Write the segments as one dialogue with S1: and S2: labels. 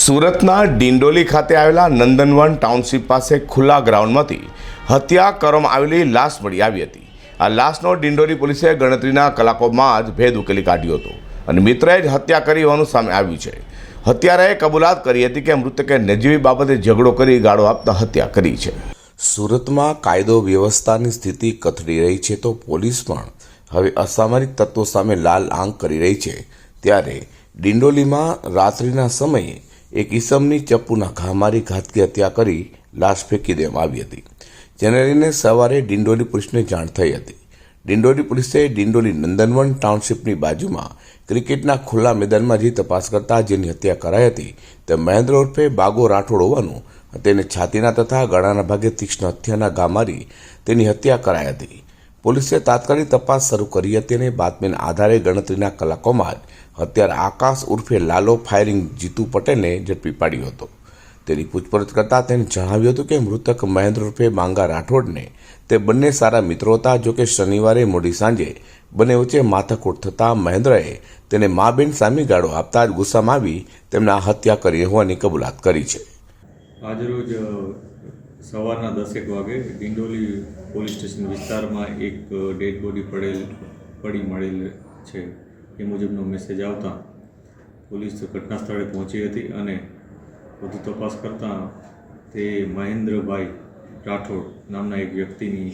S1: સુરતના ડિંડોલી ખાતે આવેલા નંદનવન ટાઉનશીપ પાસે ખુલ્લા ગ્રાઉન્ડમાંથી હત્યા કરવામાં આવેલી લાશ મળી આવી હતી. આ લાશનો ડિંડોલી પોલીસે ગણતરીના કલાકોમાં જ ભેદ ઉકેલી કાઢ્યો હતો અને મિત્રએ જ હત્યા કરી હોવાનું સામે આવ્યું છે. હત્યારાએ કબૂલાત કરી હતી કે મૃતકે નજીવી બાબતે ઝઘડો કરી ગાળો આપતા હત્યા કરી છે. સુરતમાં કાયદો વ્યવસ્થાની સ્થિતિ કથળી રહી છે તો પોલીસ પણ હવે અસામરિક તત્વો સામે લાલ આંખ કરી રહી છે. ત્યારે ડિંડોલીમાં રાત્રિના સમયે એક ઈસમની ચપ્પુના ઘા મારી ઘાતકી હત્યા કરી લાશ ફેંકી દેવામાં આવી હતી, જેને લઈને સવારે ડિંડોલી પોલીસને જાણ થઈ હતી. ડિંડોલી પોલીસે ડિંડોલી નંદનવન ટાઉનશીપની બાજુમાં ક્રિકેટના ખુલ્લા મેદાનમાં જે તપાસ કરતા જેની હત્યા કરાઈ હતી, તે મહેન્દ્ર ઉર્ફે બાગો રાઠોડ હોવાનું તેને છાતીના તથા ગળાના ભાગે તીક્ષ્ણ હત્યાના ઘા મારી તેની હત્યા કરાઈ હતી. પોલીસે તાત્કાલિક તપાસ શરૂ કરી હતી અને બાતમીના આધારે ગણતરીના કલાકોમાં જ હત્યાર આકાશ ઉર્ફે લાલો ફાયરિંગ જીતુ પટેલને ઝડપી પાડ્યો હતો. તેની પૂછપરછ કરતાં તેને જણાવ્યું હતું કે મૃતક મહેન્દ્ર ઉર્ફે માંગા રાઠોડને તે બંને સારા મિત્રો હતા, જો કે શનિવારે મોડી સાંજે બંને વચ્ચે માથાકૂટ થતાં મહેન્દ્રએ તેને મા બેન સામે ગાળો આપતા જ ગુસ્સામાં આવી તેમના હત્યા કરી હોવાની કબૂલાત કરી છે.
S2: આજરોજ સવારના દસેક વાગે ડિંડોલી પોલીસ સ્ટેશન વિસ્તારમાં એક ડેડ બોડી પડેલ, પડી મળેલ છે. એ મુજબનો મેસેજ આવતા પોલીસ ઘટના સ્થળે પહોંચી હતી અને વધુ તપાસ કરતાં તે મહેન્દ્રભાઈ રાઠોડ નામના એક વ્યક્તિની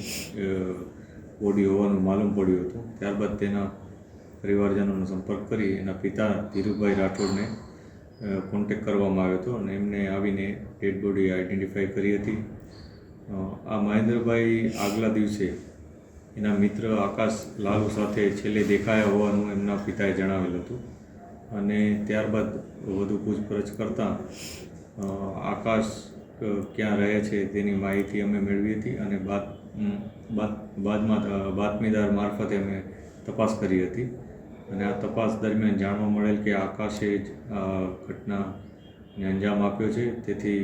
S2: બોડી હોવાનું માલુમ પડ્યું હતું. ત્યારબાદ તેના પરિવારજનોનો સંપર્ક કરી એના પિતા ધીરુભાઈ રાઠોડને કોન્ટેક કરવામાં આવ્યો હતો અને એમને આવીને ડેડ બોડી આઈડેન્ટિફાઈ કરી હતી. આ મહેન્દ્રભાઈ આગલા દિવસે એના મિત્ર આકાશ લાલુ સાથે છેલ્લે દેખાયા હોવાનું એમના પિતાએ જણાવેલ હતું. અને ત્યારબાદ વધુ પૂછપરછ કરતાં આકાશ ક્યાં રહે છે તેની માહિતી અમે મેળવી હતી અને બાદ બાદ, બાદમાં બાતમીદાર મારફતે અમે તપાસ કરી હતી. અને આ તપાસ દરમિયાન જાણવા મળેલ કે આકાશે જ આ ઘટનાને અંજામ આપ્યો છે. તેથી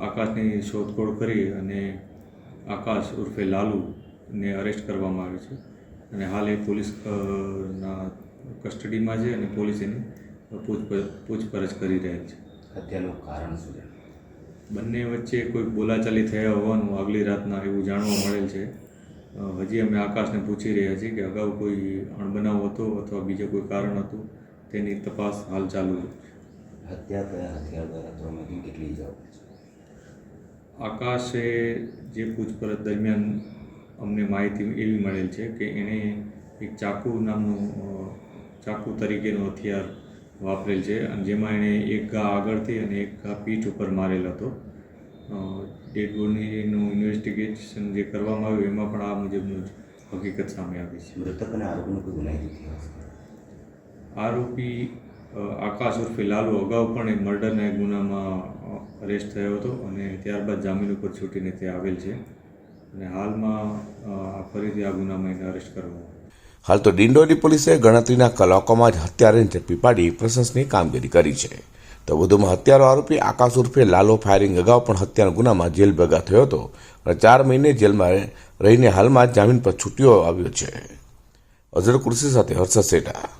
S2: આકાશની શોધખોળ કરી અને આકાશ ઉર્ફે લાલુને અરેસ્ટ કરવામાં આવ્યો છે. અને હાલ એ પોલીસ ના કસ્ટડીમાં છે અને પોલીસ એની પૂછપરછ પૂછપરછ કરી રહેલ છે.
S3: હત્યાનું કારણ શું છે?
S2: બંને વચ્ચે કોઈ બોલાચાલી થયા હોવાનું આગલી રાતના એવું જાણવા મળેલ છે. હજી અમે આકાશને પૂછી રહ્યા છીએ કે અગાઉ કોઈ અણબનાવ હતો અથવા બીજું કોઈ કારણ હતું? તેની તપાસ હાલ ચાલુ છે.
S3: હત્યા કયા હથિયાર દ્વારા કરવામાં કેટલી ઇજાઓ છે
S2: આકાશે જે પૂછપરછ દરમિયાન અમને માહિતી એવી મળેલ છે કે એણે એક ચાકુ નામનું ચાકુ તરીકેનું હથિયાર વાપરેલ છે અને જેમાં એણે એક ઘા આગળથી અને એક ઘા પીઠ ઉપર મારેલ હતો. ડેડ બોડીનું ઇન્વેસ્ટિગેશન જે કરવામાં આવ્યું એમાં પણ આ મુજબનું જ હકીકત સામે આવી છે.
S3: મૃતક અને આરોપીનો કોઈ ગુનાહિત ઇતિહાસ?
S2: આરોપી આકાશ ઉર્ફે લાલુ અગાઉ પણ એક મર્ડરના એક ગુનામાં અરેસ્ટ થયો હતો અને ત્યારબાદ જામીન ઉપર છૂટીને તે આવેલ છે. અને હાલમાં ફરીથી આ ગુનામાં એને અરેસ્ટ કરવામાં
S1: હાલ તો ડિંડોલી પોલીસે ગણતરીના કલાકોમાં જ હત્યારાને ઝડપી પાડી પ્રશંસનીય કામગીરી કરી છે. તો વધુમાં હત્યારો આરોપી આકાશ ઉર્ફે લાલો ફાયરિંગ અગાઉ પણ હત્યાના ગુનામાં જેલ ભેગા થયો હતો અને ચાર મહિને જેલમાં રહીને હાલમાં જામીન પર છૂટ્યો આવ્યો છે. અઝર કુર્સી સાથે હર્ષદ સેઠા